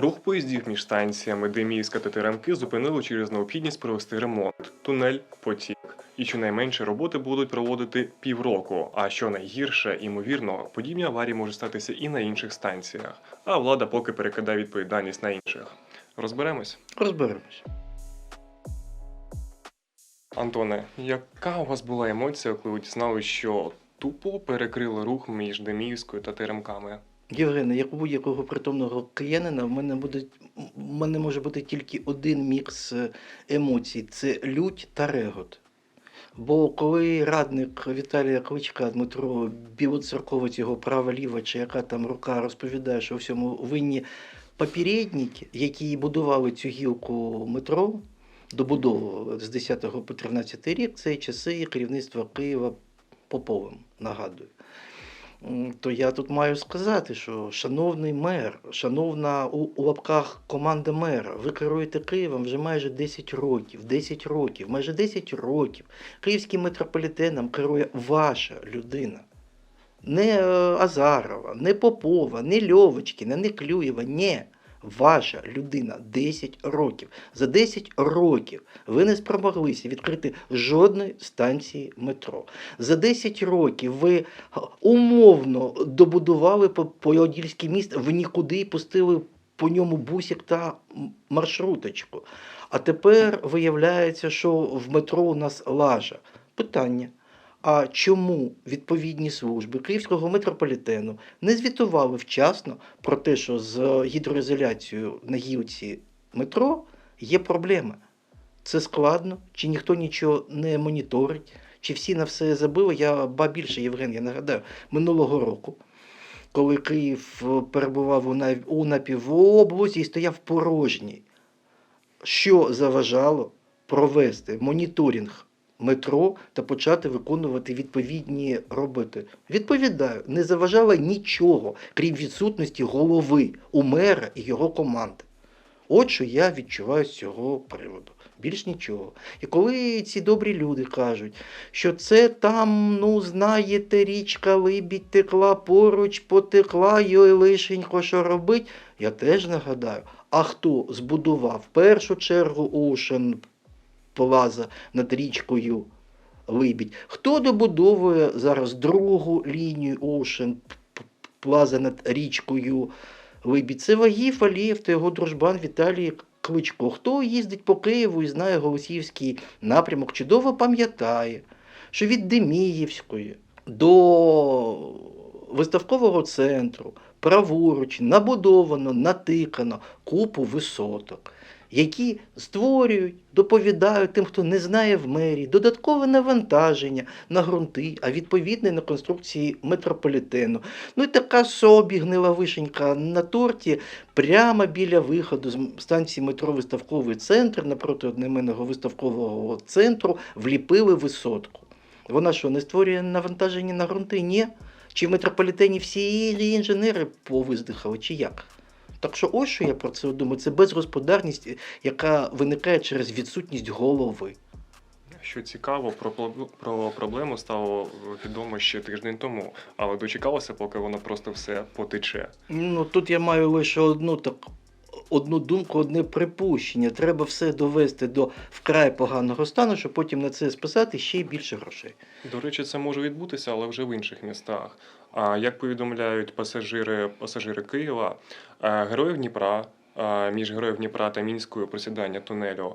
Рух поїздів між станціями Деміївська та Теремки зупинили через необхідність провести ремонт, тунель, потік. І щонайменше роботи будуть проводити півроку. А що найгірше, ймовірно, подібні аварії можуть статися і на інших станціях. А влада поки перекидає відповідальність на інших. Розберемось. Розберемось. Антоне, яка у вас була емоція, коли ви дізналися, що тупо перекрили рух між Деміївською та Теремками? Євгене, як у будь-якого притомного киянина, в мене буде в мене може бути тільки один мікс е, емоцій це лють та регот. Бо коли радник Віталія Кличка Дмитро білоцерковець його права ліва, чи яка там рука розповідає, що у всьому винні попередники, які будували цю гілку метро, добудовували з 10 по 13 рік, це часи керівництва Києва Поповим, нагадую. То я тут маю сказати, що шановний мер, шановна у, у лапках команда мера, ви керуєте Києвом вже майже 10 років, 10 років, майже 10 років. Київським метрополітеном керує ваша людина. Не е, Азарова, не Попова, не Льовочкіна, не Клюєва, ні. Ваша людина 10 років. За 10 років ви не спромоглися відкрити жодної станції метро. За 10 років ви умовно добудували по- Подільський міст в нікуди і пустили по ньому бусик та маршруточку. А тепер виявляється, що в метро у нас лажа. Питання. А чому відповідні служби Київського метрополітену не звітували вчасно про те, що з гідроізоляцією на гілці метро є проблеми? Це складно, чи ніхто нічого не моніторить, чи всі на все забили. Я ба більше, Євген, я нагадаю, минулого року, коли Київ е, перебував у, напівоблузі і стояв порожній, що заважало провести моніторинг метро та почати виконувати відповідні роботи. Відповідаю, не заважало нічого, крім відсутності голови у мера і його команди. От що я відчуваю з цього приводу. Більш нічого. І коли ці добрі люди кажуть, що це там, ну, знаєте, річка Либідь текла поруч, потекла, йой лишенько, що робить, я теж нагадаю, а хто збудував в першу чергу Ocean Plaza над річкою Либідь? Хто добудовує зараз другу лінію Ocean Plaza над річкою Либідь? Це Вагів Алієв та його дружбан Віталій Кличко. Хто їздить по Києву і знає Голосіївський напрямок, чудово пам'ятає, що від Деміївської до виставкового центру праворуч набудовано, натикано купу висоток, які створюють, доповідають тим, хто не знає в мерії, додаткове навантаження на ґрунти, а відповідне на конструкції метрополітену. Ну і така собі гнила вишенька на торті прямо біля виходу з станції метро Виставковий центр напроти одноіменного виставкового центру вліпили висотку. Вона що, не створює навантаження на ґрунти? Ні. Чи в метрополітені всі інженери повиздихали, чи як? Так що ось що я про це думаю, це безгосподарність, яка виникає через відсутність голови. Що цікаво, про, про проблему стало відомо ще тиждень тому, але дочекалося, поки воно просто все потече. Ну тут я маю лише одну так. Одну думку, одне припущення. Треба все довести до вкрай поганого стану, щоб потім на це списати ще й більше грошей. До речі, це може відбутися, але вже в інших містах. А як повідомляють пасажири, пасажири Києва, е, героїв Дніпра е, між героїв Дніпра та мінською просідання тунелю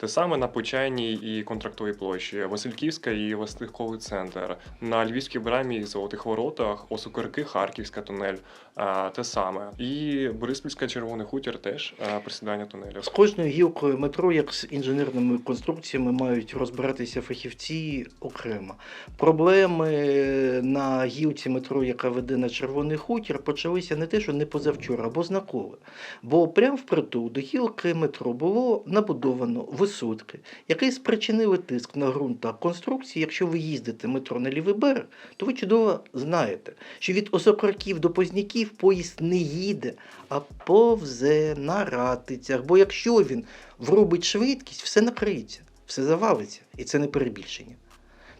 Те саме на Почайній і контрактовій площі, Васильківська і Васильковий центр, на Львівській брамі і Золотих Воротах, Осокорки, Харківська тунель, те саме. І Бориспільська Червоний хутір теж присідання тунелів. З кожною гілкою метро, як з інженерними конструкціями, мають розбиратися фахівці окремо. Проблеми на гілці метро, яка веде на Червоний хутір, почалися не те, що не позавчора, або знакове. Бо прямо впритул до гілки метро було набудовано висотки, які спричинили тиск на ґрунт та конструкції. Якщо ви їздите метро на лівий берег, то ви чудово знаєте, що від Осокорків до Позняків поїзд не їде, а повзе на ратицях. Бо якщо він врубить швидкість, все накриється. все завалиться. І це не перебільшення.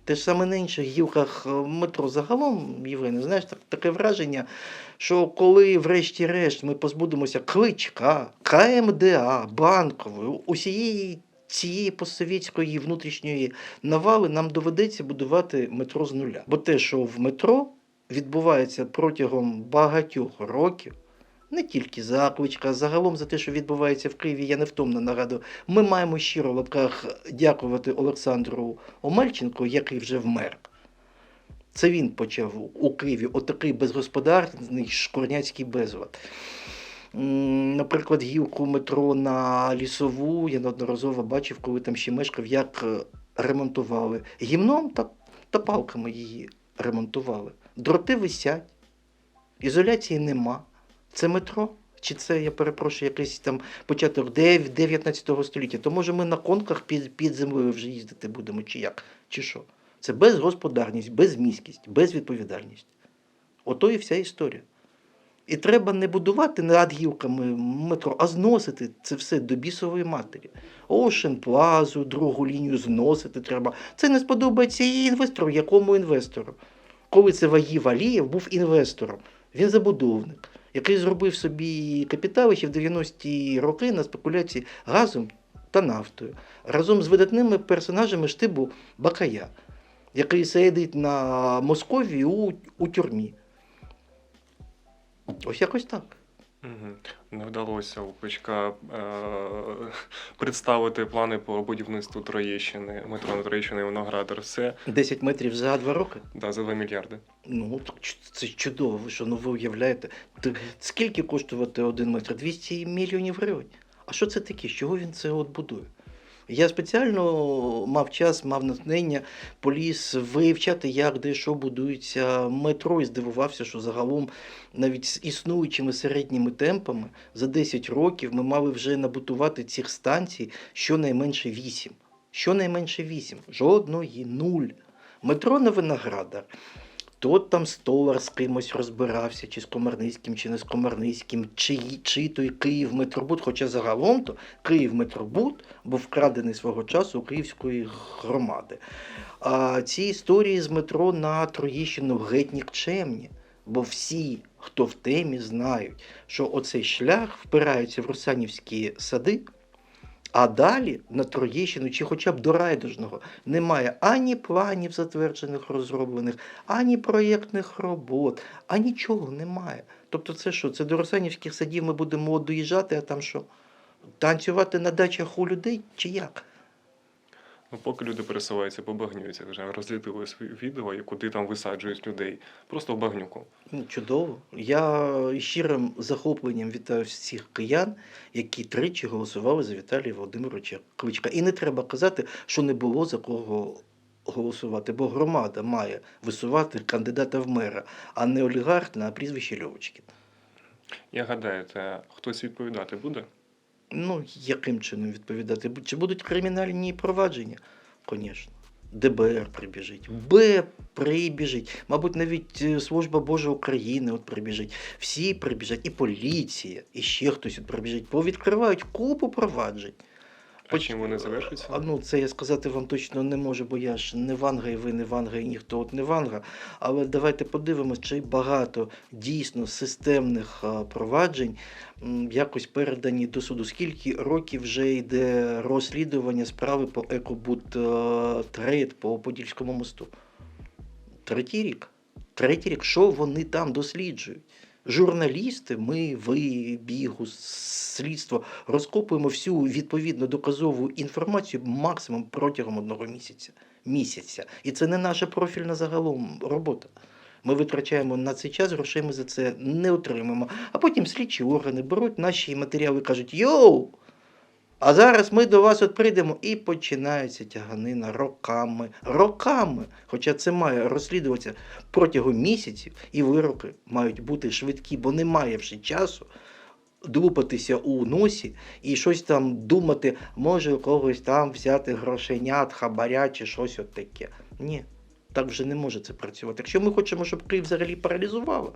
Те ж саме на інших гілках е, метро загалом, Євгене, знаєш, так, таке враження, що коли врешті-решт ми позбудемося кличка, КМДА, банкової, усієї цієї постсовєтської внутрішньої навали, нам доведеться будувати метро з нуля. Бо те, що в метро відбувається протягом багатьох років, не тільки за кличка, загалом за те, що відбувається в Києві, я невтомно нагадую. Ми маємо щиро в лапках дякувати Олександру Омельченку, який вже вмер. Це він почав у Києві отакий безгосподарний шкурняцький безлад. Наприклад, гілку метро на лісову я неодноразово бачив, коли там ще мешкав, як е, ремонтували. Гімном та, та палками її ремонтували. Дроти висять, ізоляції нема. Це метро? Чи це, я перепрошую, якийсь там початок 19 століття? То може ми на конках під, під землею вже їздити будемо, чи як? Чи що? Це безгосподарність, безміськість, безвідповідальність. Ото і вся історія. І треба не будувати над гілками метро, а зносити це все до бісової матері. Ocean Плазу, другу лінію зносити треба. Це не сподобається і інвестору. Якому інвестору? Коли це Ваїв Алієв був інвестором, він забудовник, який зробив собі капіталище в 90-ті роки на спекуляції газом та нафтою, разом з видатними персонажами штибу Бакая, який сидить на Московії у, у тюрмі. Ось якось так. Угу. Не вдалося у Кличка е- представити плани по будівництву Троєщини, метро на Троєщини і Виноградар. Все 10 метрів за два роки. да, за 2 мільярди. Ну, так це чудово, ви що, ну ви уявляєте. Т- Скільки коштувати один метр? 200 мільйонів гривень. А що це таке? З чого він це от будує? Я спеціально мав час, мав натхнення, поліз вивчати, як де що будується метро, і здивувався, що загалом навіть з існуючими середніми темпами за 10 років ми мали вже набутувати цих станцій щонайменше 8. Щонайменше 8. Жодної, нуль. Метро на Виноградар. То там столар з кимось розбирався, чи з Комарницьким, чи не з Комарницьким, чи, чи той Київ Метробуд. Хоча загалом то Київ Метробуд був вкрадений свого часу у Київської громади. А ці історії з метро на Троєщину геть нікчемні. Бо всі, хто в темі, знають, що оцей шлях впирається в Русанівські сади, а далі на Троєщину, чи хоча б до райдужного, немає ані планів затверджених, розроблених, ані проєктних робот, а нічого немає. Тобто, це що? Це до Русанівських садів ми будемо доїжджати, а там що? Танцювати на дачах у людей чи як? Ну, поки люди пересуваються по багнюці, вже розлітили свої відео, і куди там висаджують людей. Просто в багнюку. Ну, Чудово. Я щирим захопленням вітаю всіх киян, які тричі голосували за Віталія Володимировича Кличка. І не треба казати, що не було за кого голосувати, бо громада має висувати кандидата в мера, а не олігарх на прізвище Льовочкін. Я гадаєте, хтось відповідати буде? Ну, яким чином відповідати? Чи будуть кримінальні провадження? Звісно. ДБР прибіжить, Б прибіжить, мабуть, навіть е, Служба Божа України от прибіжить. Всі прибіжать, і поліція, і ще хтось от прибіжить. Повідкривають купу проваджень. А вони завершаться? А ну це я сказати вам точно не можу, бо я ж не Ванга, і ви не Ванга, і ніхто от не Ванга. Але давайте подивимось, чи багато дійсно системних проваджень якось передані до суду. Скільки років вже йде розслідування справи по Екобут е, по Подільському мосту? Третій рік. Третій рік, що вони там досліджують? Журналісти, ми, ви, бігу, слідство розкопуємо всю відповідно доказову інформацію максимум протягом одного місяця. місяця. І це не наша профільна загалом робота. Ми витрачаємо на цей час, грошей ми за це не отримаємо. А потім слідчі органи беруть наші матеріали і кажуть: Йоу! А зараз ми до вас от прийдемо і починається тяганина роками. Роками! Хоча це має розслідуватися протягом місяців, і вироки мають бути швидкі, бо немає вже часу длупатися у носі і щось там думати, може у когось там взяти грошенят, хабаря чи щось от таке. Ні, так вже не може це працювати. Якщо ми хочемо, щоб Київ взагалі паралізувало,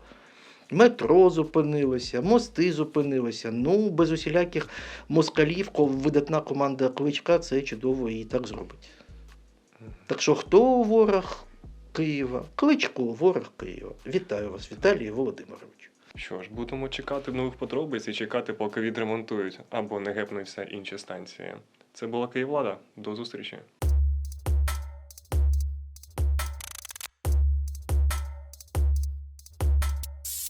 Метро зупинилося, мости зупинилися. Ну, без усіляких москалів, видатна команда Кличка це чудово і так зробить. Так що хто ворог Києва? Кличко, ворог Києва. Вітаю вас, Віталій Володимирович. Що ж, будемо чекати нових подробиць і чекати, поки відремонтують або не гепнуться інші станції. Це була Київлада. До зустрічі.